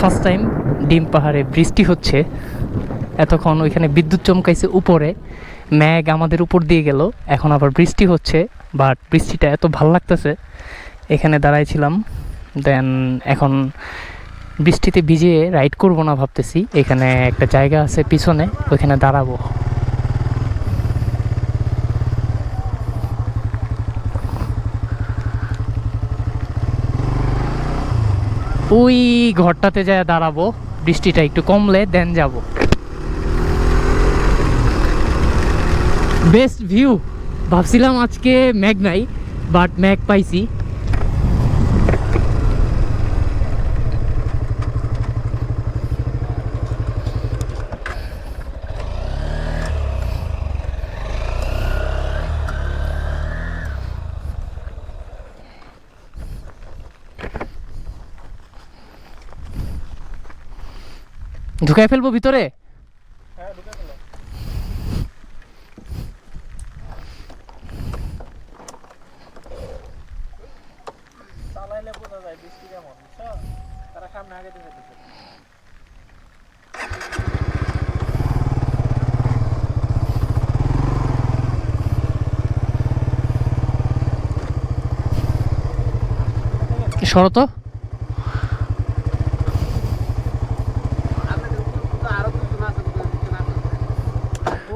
First time ডিম পাহাড়ে বৃষ্টি হচ্ছে। এতক্ষণ ওইখানে বিদ্যুৎ চমকাইছে উপরে। ম্যাগ আমাদের উপর দিয়ে গেল। এখন আবার বৃষ্টি হচ্ছে বাট বৃষ্টিটা এত ভালো লাগতেছে। এখানে দাঁড়াইছিলাম দেন এখন বৃষ্টিতে ভিজিয়ে রাইড করব না ভাবতেছি। এখানে একটা জায়গা আছে পিছনে, ওইখানে দাঁড়াবো। ওই ঘরটাতে যায় দাঁড়াবো। বৃষ্টিটা একটু কমলে দেন যাব। বেস্ট ভিউ ভাবছিলাম আজকে ম্যাগ নাই বাট ম্যাগ পাইছি। ঢুকাই ফেলব ভিতরে? চালাইলে